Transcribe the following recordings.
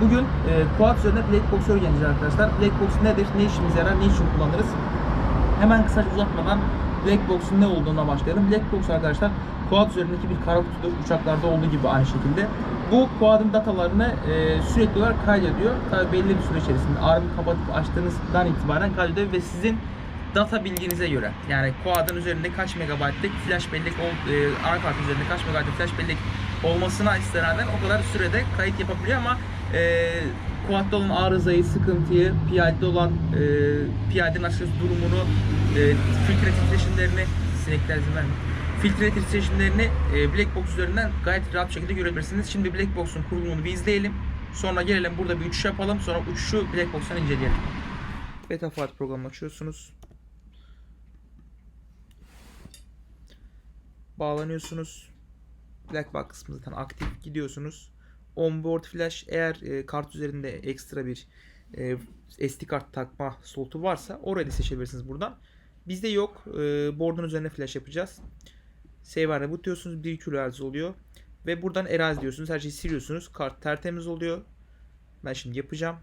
Bugün e, Quad üzerinde Black Box öğreneceğiz arkadaşlar. Black Box nedir, ne işimize yarar, ne için kullanırız? Hemen kısaca uzatmadan Black Box'un ne olduğuna başlayalım. Black Box arkadaşlar Quad üzerindeki bir kara kutudur. Uçaklarda olduğu gibi aynı şekilde. Bu Quad'ın datalarını e, sürekli olarak kaydediyor. Tabii belli bir süre içerisinde armı kapatıp açtığınızdan itibaren kaydediyor ve sizin data bilginize göre yani Quad'ın üzerinde kaç megabaytlık flash bellek e, anakartın üzerinde kaç megabaytlık flash bellek olmasına istinaden o kadar sürede kayıt yapabiliyor ama e, Quad'da olan arızayı, sıkıntıyı, piyade olan e, piyadenin açıkçası durumunu, e, filtre titreşimlerini, sinekler izin vermiyor. Filtre titreşimlerini e, Black Box üzerinden gayet rahat şekilde görebilirsiniz. Şimdi Black Box'un kurulumunu bir izleyelim. Sonra gelelim burada bir uçuş yapalım. Sonra uçuşu Black Box'tan inceleyelim. Beta flight programı açıyorsunuz. Bağlanıyorsunuz. Black box kısmı zaten aktif gidiyorsunuz. Onboard flash eğer e, kart üzerinde ekstra bir e, SD kart takma slotu varsa orayı da seçebilirsiniz buradan. Bizde yok. E, board'un üzerine flash yapacağız. Save and reboot diyorsunuz. 1 kHz oluyor. Ve buradan erazi diyorsunuz. Her şeyi siliyorsunuz. Kart tertemiz oluyor. Ben şimdi yapacağım.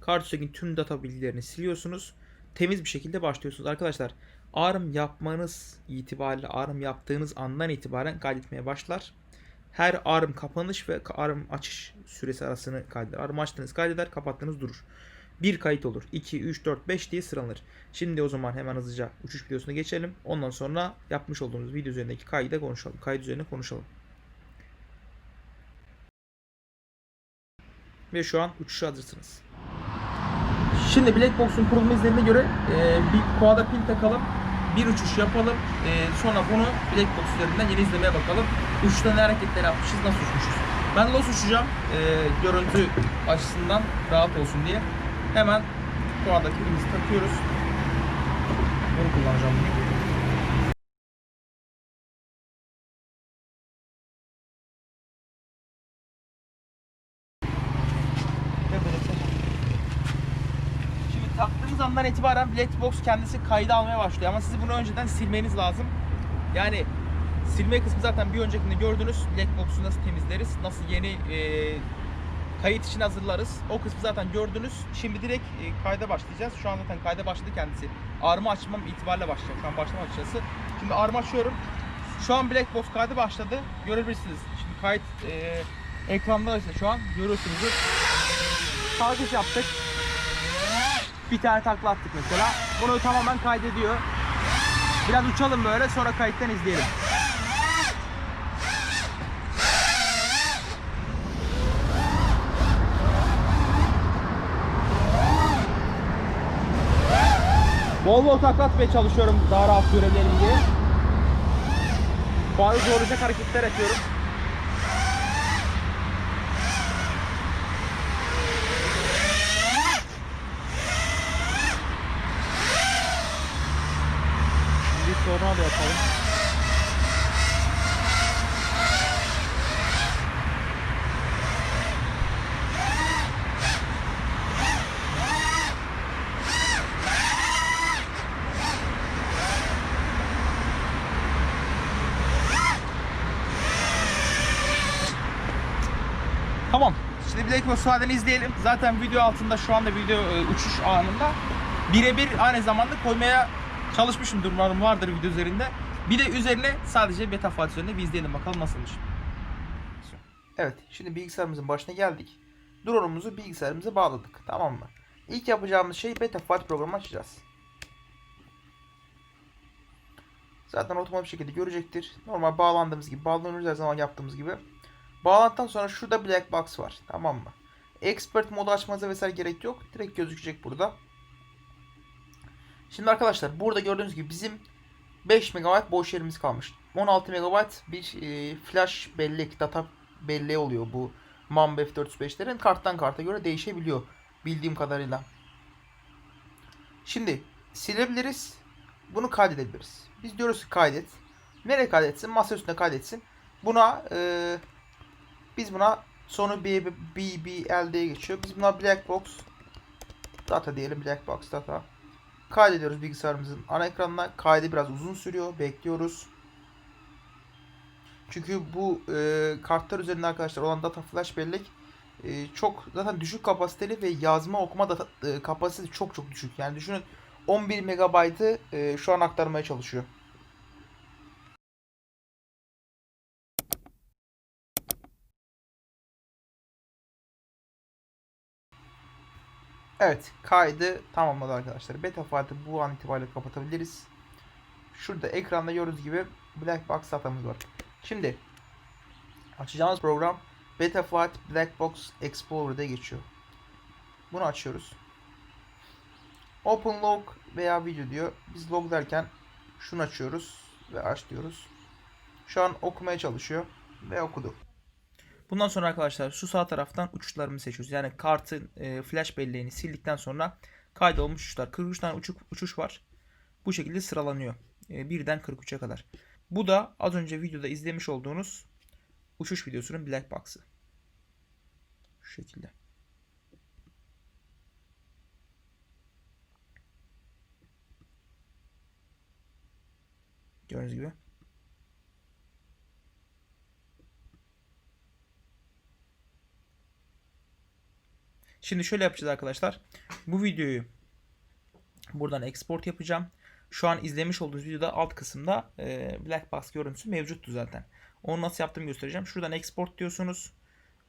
Kart üstündeki tüm data bilgilerini siliyorsunuz. Temiz bir şekilde başlıyorsunuz. Arkadaşlar ARM yapmanız itibariyle ARM yaptığınız andan itibaren kaydetmeye başlar. Her ARM kapanış ve ARM açış süresi arasını kaydeder. ARM açtığınız kaydeder, kapattığınız durur. Bir kayıt olur. 2, 3, 4, 5 diye sıralanır. Şimdi o zaman hemen hızlıca uçuş videosuna geçelim. Ondan sonra yapmış olduğumuz video üzerindeki kaydı konuşalım. Kayıt üzerine konuşalım. Ve şu an uçuşa hazırsınız. Şimdi Black Box'un kurulma izlerine göre e, bir quad'a pil takalım. Bir uçuş yapalım. E, sonra bunu Black Box üzerinden yeni izlemeye bakalım. Uçuşta ne hareketler yapmışız, nasıl uçmuşuz. Ben LOS uçacağım. E, görüntü açısından rahat olsun diye. Hemen quad'a pilimizi takıyoruz. Bunu kullanacağım bugün. Ve böyle Taktığınız andan itibaren Black Box kendisi kayda almaya başlıyor ama sizi bunu önceden silmeniz lazım. Yani silme kısmı zaten bir öncekinde gördünüz. Black Box'u nasıl temizleriz, nasıl yeni e, kayıt için hazırlarız. O kısmı zaten gördünüz. Şimdi direkt e, kayda başlayacağız. Şu an zaten kayda başladı kendisi. Arma açmam itibariyle başlayacak. Şu an başlama açıkçası. Şimdi arma açıyorum. Şu an Black Box kaydı başladı. Görebilirsiniz. Şimdi kayıt e, ekranda ise şu an görüyorsunuzdur. Kalkış yaptık bir tane takla attık mesela. Bunu tamamen kaydediyor. Biraz uçalım böyle sonra kayıttan izleyelim. Bol bol takla atmaya çalışıyorum daha rahat görebilelim diye. Bazı zorlayacak hareketler yapıyorum. Bir tornado yapalım. Tamam. Şimdi Black Box Suaden'i izleyelim. Zaten video altında şu anda video e, uçuş anında birebir aynı zamanda koymaya çalışmışım durumlarım vardır video üzerinde. Bir de üzerine sadece beta file üzerinde bir izleyelim bakalım nasılmış. Evet şimdi bilgisayarımızın başına geldik. Drone'umuzu bilgisayarımıza bağladık tamam mı? İlk yapacağımız şey beta file programı açacağız. Zaten otomatik şekilde görecektir. Normal bağlandığımız gibi bağlanıyoruz her zaman yaptığımız gibi. Bağlantıdan sonra şurada black box var tamam mı? Expert modu açmanıza vesaire gerek yok. Direkt gözükecek burada. Şimdi arkadaşlar burada gördüğünüz gibi bizim 5 MB boş yerimiz kalmış. 16 MB bir e, flash bellek, data belleği oluyor bu Mamba F405'lerin karttan karta göre değişebiliyor bildiğim kadarıyla. Şimdi silebiliriz. Bunu kaydedebiliriz. Biz diyoruz ki kaydet. Nereye kaydetsin? Masa üstüne kaydetsin. Buna e, biz buna sonu BBL diye geçiyor. Biz buna black box data diyelim. Black box data. Kaydediyoruz bilgisayarımızın ana ekranına. Kaydı biraz uzun sürüyor. Bekliyoruz. Çünkü bu e, kartlar üzerinde arkadaşlar olan data flash bellek e, çok zaten düşük kapasiteli ve yazma okuma data, e, kapasitesi çok çok düşük. Yani düşünün 11 megabaytı e, şu an aktarmaya çalışıyor. Evet kaydı tamamladı arkadaşlar. Beta fight'ı bu an itibariyle kapatabiliriz. Şurada ekranda gördüğünüz gibi Black Box datamız var. Şimdi açacağımız program Beta Flight Black Box Explorer diye geçiyor. Bunu açıyoruz. Open log veya video diyor. Biz log derken şunu açıyoruz ve aç diyoruz. Şu an okumaya çalışıyor ve okudu. Bundan sonra arkadaşlar şu sağ taraftan uçuşlarımızı seçiyoruz. Yani kartın e, flash belleğini sildikten sonra kaydolmuş uçuşlar. 43 tane uçuk, uçuş var. Bu şekilde sıralanıyor. E, birden 43'e kadar. Bu da az önce videoda izlemiş olduğunuz uçuş videosunun black box'ı. Şu şekilde. Gördüğünüz gibi. Şimdi şöyle yapacağız arkadaşlar. Bu videoyu buradan export yapacağım. Şu an izlemiş olduğunuz videoda alt kısımda e, black box görüntüsü mevcuttu zaten. Onu nasıl yaptığımı göstereceğim. Şuradan export diyorsunuz.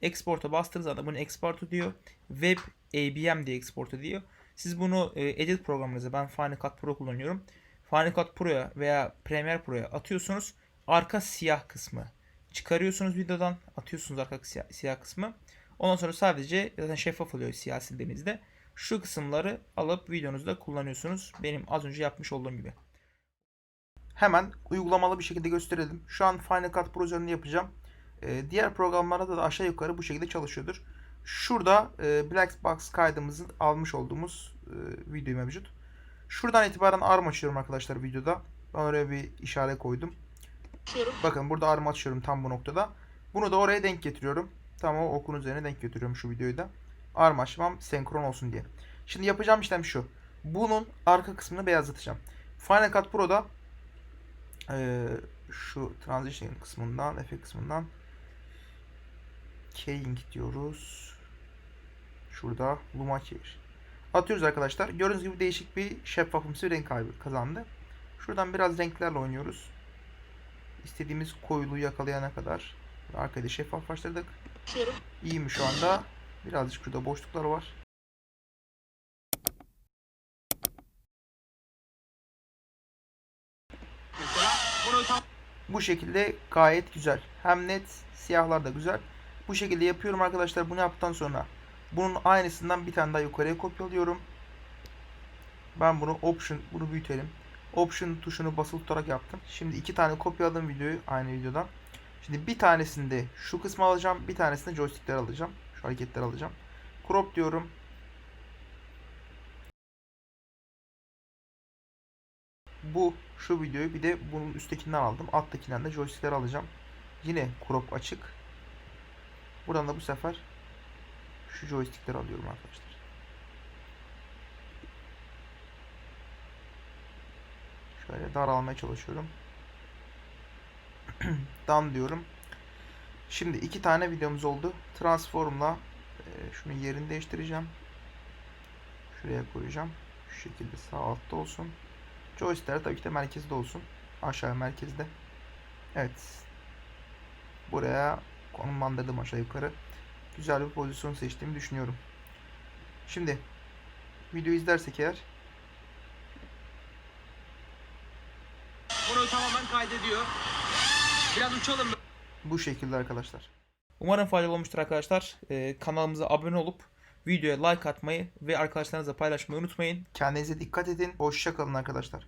Export'a bastığınız anda bunu export diyor. Web ABM diye export ediyor. Siz bunu e, edit programınıza ben Final Cut Pro kullanıyorum. Final Cut Pro'ya veya Premiere Pro'ya atıyorsunuz. Arka siyah kısmı çıkarıyorsunuz videodan. Atıyorsunuz arka siyah, siyah kısmı. Ondan sonra sadece zaten şeffaf oluyor siyah sildiğinizde. Şu kısımları alıp videonuzda kullanıyorsunuz. Benim az önce yapmış olduğum gibi. Hemen uygulamalı bir şekilde gösterelim. Şu an Final Cut Pro üzerinde yapacağım. Ee, diğer programlarda da aşağı yukarı bu şekilde çalışıyordur. Şurada e, Black Box kaydımızın almış olduğumuz e, video mevcut. Şuradan itibaren arm açıyorum arkadaşlar videoda. Ben oraya bir işaret koydum. Bakın burada arm açıyorum tam bu noktada. Bunu da oraya denk getiriyorum. Tam o okun üzerine denk getiriyorum şu videoyu da. Arm açmam senkron olsun diye. Şimdi yapacağım işlem şu. Bunun arka kısmını beyazlatacağım. Final Cut Pro'da e, şu transition kısmından, efekt kısmından keying diyoruz. Şurada luma çevir. Atıyoruz arkadaşlar. Gördüğünüz gibi değişik bir şeffafımsı renk kaybı kazandı. Şuradan biraz renklerle oynuyoruz. İstediğimiz koyuluğu yakalayana kadar. Arkada şeffaflaştırdık. İyi mi şu anda? Birazcık şurada boşluklar var. Bu şekilde gayet güzel. Hem net, siyahlar da güzel. Bu şekilde yapıyorum arkadaşlar. Bunu yaptıktan sonra bunun aynısından bir tane daha yukarıya kopyalıyorum. Ben bunu option, bunu büyütelim. Option tuşunu basılı tutarak yaptım. Şimdi iki tane kopyaladım videoyu aynı videodan. Şimdi bir tanesinde şu kısmı alacağım. Bir tanesinde joystickler alacağım. Şu hareketleri alacağım. Crop diyorum. Bu şu videoyu bir de bunun üsttekinden aldım. Alttakinden de joystickler alacağım. Yine crop açık. Buradan da bu sefer şu joystickleri alıyorum arkadaşlar. Şöyle daralmaya çalışıyorum. Done diyorum. Şimdi iki tane videomuz oldu. Transform'la e, şunun yerini değiştireceğim. Şuraya koyacağım. Şu şekilde sağ altta olsun. Joystickler tabii ki de merkezde olsun. Aşağı merkezde. Evet. Buraya konumlandırdım aşağı yukarı. Güzel bir pozisyon seçtiğimi düşünüyorum. Şimdi video izlersek eğer Bunu tamamen kaydediyor. Biraz uçalım. bu şekilde arkadaşlar. Umarım faydalı olmuştur arkadaşlar. Ee, kanalımıza abone olup videoya like atmayı ve arkadaşlarınızla paylaşmayı unutmayın. Kendinize dikkat edin. Hoşça kalın arkadaşlar.